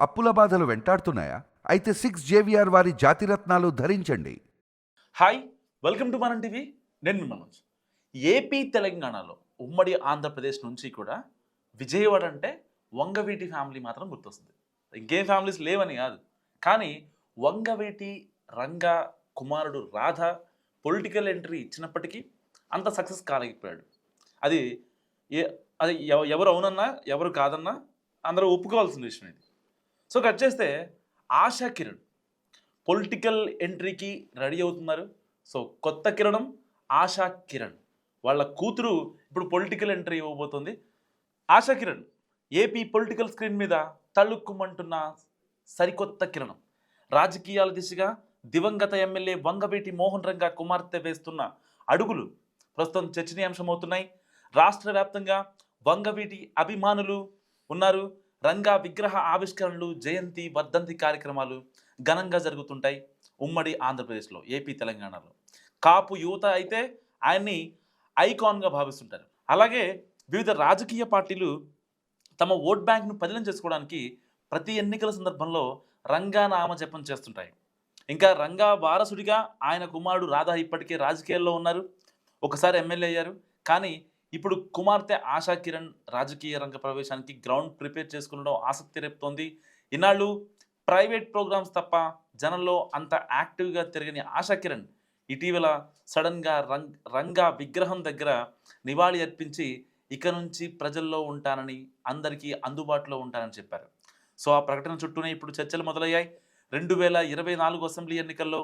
అప్పుల బాధలు వెంటాడుతున్నాయా? అయితే సిక్స్ జేవిఆర్ వారి జాతిరత్నాలు ధరించండి. Hi welcome to Manam TV నేను మనోజ్. ఏపీ తెలంగాణలో ఉమ్మడి ఆంధ్రప్రదేశ్ నుంచి కూడా విజయవాడ అంటే వంగవీటి ఫ్యామిలీ మాత్రం గుర్తొస్తుంది. ఇంకేం ఫ్యామిలీస్ లేవని కాదు. కానీ వంగవీటి రంగా కుమారుడు రాధ పొలిటికల్ ఎంట్రీ ఇచ్చినప్పటికీ అంత సక్సెస్ కాలేకపోయాడు. అది ఏ అది ఎవ- ఎవరు అవునన్నా ఎవరు కాదన్నా అందరూ ఒప్పుకోవాల్సిన విషయం ఇది. సో కట్ చేస్తే ఆశా కిరణ్. పొలిటికల్ ఎంట్రీకి రెడీ అవుతున్నారు. సో కొత్త కిరణం ఆశా కిరణ్. వాళ్ళ కూతురు ఇప్పుడు political entry ఇవ్వబోతుంది. Asha Kiran AP political screen మీద తళుక్కుమంటున్న సరికొత్త కిరణం. రాజకీయాల దిశగా దివంగత ఎమ్మెల్యే వంగవీటి మోహన్ రంగా కుమార్తె వేస్తున్న అడుగులు ప్రస్తుతం చర్చనీయాంశమవుతున్నాయి. రాష్ట్ర వ్యాప్తంగా వంగవీటి అభిమానులు ఉన్నారు. రంగా విగ్రహ ఆవిష్కరణలు జయంతి వర్ధంతి కార్యక్రమాలు ఘనంగా జరుగుతుంటాయి ఉమ్మడి ఆంధ్రప్రదేశ్లో ఏపీ తెలంగాణలో. కాపు యువత అయితే ఆయన్ని ఐకాన్గా భావిస్తుంటారు. అలాగే వివిధ రాజకీయ పార్టీలు తమ ఓట్ బ్యాంక్ను పదిలం చేసుకోవడానికి ప్రతి ఎన్నికల సందర్భంలో రంగా నామజపం చేస్తుంటాయి. ఇంకా రంగా వారసుడిగా ఆయన కుమారుడు రాధా ఇప్పటికే రాజకీయాల్లో ఉన్నారు. ఒకసారి ఎమ్మెల్యే అయ్యారు. కానీ ఇప్పుడు కుమార్తె ఆశా కిరణ్ రాజకీయ రంగ ప్రవేశానికి గ్రౌండ్ ప్రిపేర్ చేసుకునడం ఆసక్తి రేపుతోంది. ఇన్నాళ్ళు ప్రైవేట్ ప్రోగ్రామ్స్ తప్ప జనంలో అంత యాక్టివ్గా తిరగని ఆశా కిరణ్ ఇటీవల సడన్గా రంగ్ రంగా విగ్రహం దగ్గర నివాళి అర్పించి ఇక నుంచి ప్రజల్లో ఉంటానని అందరికీ అందుబాటులో ఉంటానని చెప్పారు. సో ఆ ప్రకటన చుట్టూనే ఇప్పుడు చర్చలు మొదలయ్యాయి. రెండు వేల ఇరవై నాలుగు అసెంబ్లీ ఎన్నికల్లో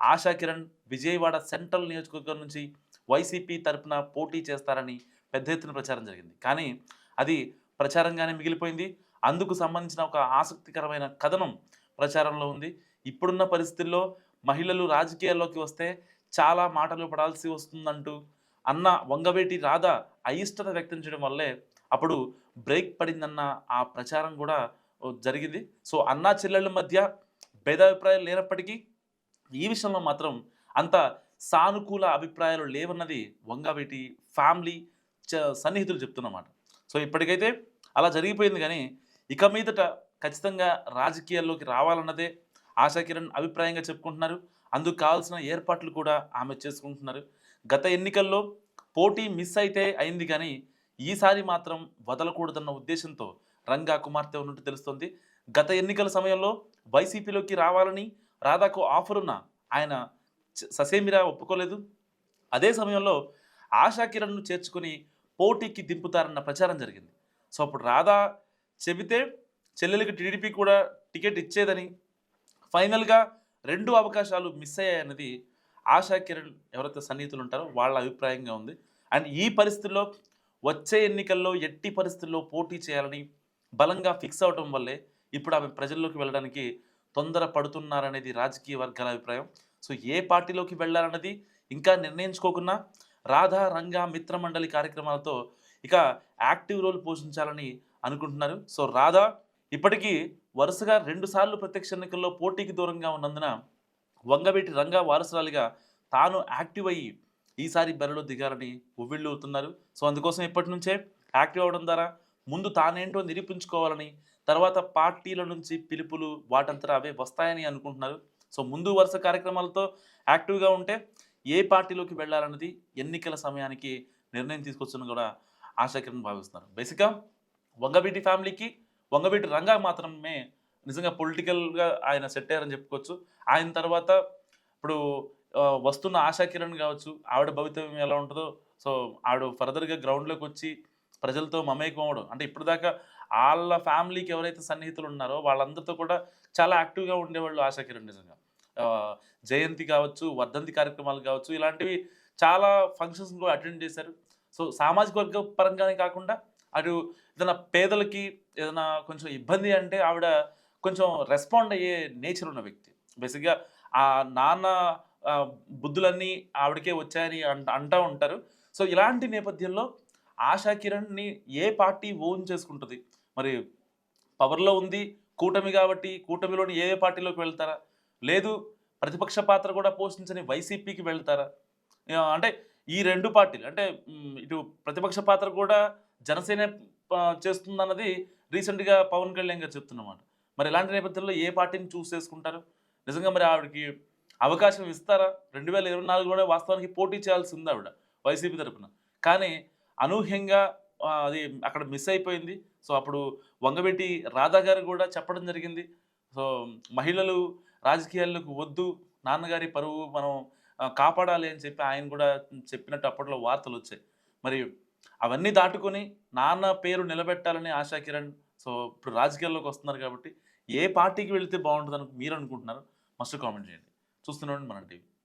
ఆశా కిరణ్ విజయవాడ సెంట్రల్ నియోజకవర్గం నుంచి వైసీపీ తరపున పోటీ చేస్తారని పెద్ద ఎత్తున ప్రచారం జరిగింది. కానీ అది ప్రచారంగానే మిగిలిపోయింది. అందుకు సంబంధించిన ఒక ఆసక్తికరమైన కథనం ప్రచారంలో ఉంది. ఇప్పుడున్న పరిస్థితుల్లో మహిళలు రాజకీయాల్లోకి వస్తే చాలా మాటలు పడాల్సి వస్తుందంటూ అన్న వంగవేటి రాధ అయిష్టత వ్యక్తం చేయడం వల్లే అప్పుడు బ్రేక్ పడిందన్న ఆ ప్రచారం కూడా జరిగింది. సో అన్నా చెల్లెళ్ళ మధ్య భేదాభిప్రాయాలు లేనప్పటికీ ఈ విషయంలో మాత్రం అంత సానుకూల అభిప్రాయాలు లేవన్నది వంగవేటి ఫ్యామిలీ చ- సన్నిహితులు చెప్తున్నమాట. సో ఇప్పటికైతే అలా జరిగిపోయింది కానీ ఇక మీదట ఖచ్చితంగా రాజకీయాల్లోకి రావాలన్నదే ఆశాకిరణ్ అభిప్రాయంగా చెప్పుకుంటున్నారు. అందుకు కావాల్సిన ఏర్పాట్లు కూడా ఆమె చేసుకుంటున్నారు. గత ఎన్నికల్లో పోటీ మిస్ అయితే అయింది కానీ ఈసారి మాత్రం వదలకూడదన్న ఉద్దేశంతో రంగా కుమార్తె ఉన్నట్టు తెలుస్తోంది. గత ఎన్నికల సమయంలో వైసీపీలోకి రావాలని రాధాకు ఆఫర్ ఉన్న ఆయన ససేమిరా ఒప్పుకోలేదు? అదే సమయంలో ఆశా కిరణ్ను చేర్చుకుని పోటీకి దింపుతారన్న ప్రచారం జరిగింది. సో అప్పుడు రాధా చెబితే చెల్లెలకి టీడీపీ కూడా టికెట్ ఇచ్చేదని ఫైనల్గా రెండు అవకాశాలు మిస్ అయ్యాయన్నది ఆశా కిరణ్ ఎవరైతే సన్నిహితులు ఉంటారో వాళ్ళ అభిప్రాయంగా ఉంది. అండ్ ఈ పరిస్థితుల్లో వచ్చే ఎన్నికల్లో ఎట్టి పరిస్థితుల్లో పోటీ చేయాలని బలంగా ఫిక్స్ అవటం వల్లే ఇప్పుడు ఆమె ప్రజల్లోకి వెళ్ళడానికి తొందర పడుతున్నారనేది రాజకీయ వర్గాల అభిప్రాయం. సో ఏ పార్టీలోకి వెళ్ళాలన్నది ఇంకా నిర్ణయించుకోకున్నా రాధా రంగా మిత్రమండలి కార్యక్రమాలతో ఇక యాక్టివ్ రోల్ పోషించాలని అనుకుంటున్నారు. సో రాధా ఇప్పటికీ వరుసగా రెండుసార్లు ప్రత్యక్ష ఎన్నికల్లో పోటీకి దూరంగా ఉన్నందున వంగవీటి రంగా వారసురాలిగా తాను యాక్టివ్ అయ్యి ఈసారి బరిలో దిగాలని ఉవ్విళ్ళు అవుతున్నారు సో అందుకోసం ఇప్పటి నుంచే యాక్టివ్ అవడం ద్వారా ముందు తానేంటో నిరూపించుకోవాలని తర్వాత పార్టీల నుంచి పిలుపులు వాటంతట అవే వస్తాయని అనుకుంటున్నారు. సో ముందు వరుస కార్యక్రమాలతో యాక్టివ్గా ఉంటే ఏ పార్టీలోకి వెళ్ళాలన్నది ఎన్నికల సమయానికి నిర్ణయం తీసుకొచ్చని కూడా ఆశాకిరణ్ భావిస్తున్నారు. బేసిక్గా వంగవీటి ఫ్యామిలీకి వంగవీటి రంగా మాత్రమే నిజంగా పొలిటికల్గా ఆయన సెట్ అయ్యారని చెప్పుకోవచ్చు. ఆయన తర్వాత ఇప్పుడు వస్తున్న ఆశా కిరణ్ కావచ్చు ఆవిడ భవితవ్యం ఎలా ఉంటుందో సో ఆవిడ ఫర్దర్గా గ్రౌండ్లోకి వచ్చి ప్రజలతో మమేకం అవ్వడం అంటే ఇప్పటిదాకా దాకా వాళ్ళ ఫ్యామిలీకి ఎవరైతే సన్నిహితులు ఉన్నారో వాళ్ళందరితో కూడా చాలా యాక్టివ్గా ఉండేవాళ్ళు ఆశాకిరణ్ నిజంగా. జయంతి కావచ్చు వర్ధంతి కార్యక్రమాలు కావచ్చు ఇలాంటివి చాలా ఫంక్షన్స్ కూడా అటెండ్ చేశారు. సో సామాజిక వర్గ పరంగానే కాకుండా అటు ఏదైనా పేదలకి ఏదైనా కొంచెం ఇబ్బంది అంటే ఆవిడ కొంచెం రెస్పాండ్ అయ్యే నేచర్ ఉన్న వ్యక్తి. బేసిక్గా ఆ నాన్న బుద్ధులన్నీ ఆవిడకే వచ్చాయని అంట అంటూ ఉంటారు. సో ఇలాంటి నేపథ్యంలో ఆశా కిరణ్ని ఏ పార్టీ ఓన్ చేసుకుంటుంది మరి పవర్లో ఉంది కూటమి కాబట్టి కూటమిలోని ఏ ఏ పార్టీలోకి వెళ్తారా? లేదు ప్రతిపక్ష పాత్ర కూడా పోషించని వైసీపీకి వెళ్తారా? అంటే ఈ రెండు పార్టీలు అంటే ఇటు ప్రతిపక్ష పాత్ర కూడా జనసేన చేస్తుంది చేస్తుందన్నది రీసెంట్గా పవన్ కళ్యాణ్ గారు చెప్తున్నమాట. మరి ఇలాంటి నేపథ్యంలో ఏ పార్టీని చూస్ చేసుకుంటారు? నిజంగా మరి ఆవిడకి అవకాశం ఇస్తారా? రెండు వేల ఇరవై నాలుగు కూడా వాస్తవానికి పోటీ చేయాల్సి ఉంది ఆవిడ వైసీపీ తరఫున కానీ అనూహ్యంగా అది అక్కడ మిస్ అయిపోయింది. సో అప్పుడు వంగవెట్టి రాధా గారు కూడా చెప్పడం జరిగింది. సో మహిళలు రాజకీయాల్లోకి వద్దు నాన్నగారి పరువు మనం కాపాడాలి అని చెప్పి ఆయన కూడా చెప్పినట్టు అప్పట్లో వార్తలు వచ్చాయి. మరి అవన్నీ దాటుకొని నాన్న పేరు నిలబెట్టాలని ఆశా కిరణ్ సో ఇప్పుడు రాజకీయాల్లోకి వస్తున్నారు కాబట్టి ఏ పార్టీకి వెళితే బాగుంటుందని మీరు అనుకుంటున్నారు? మస్ట్ కామెంట్ చేయండి. చూస్తున్నాండి మన టీవీ.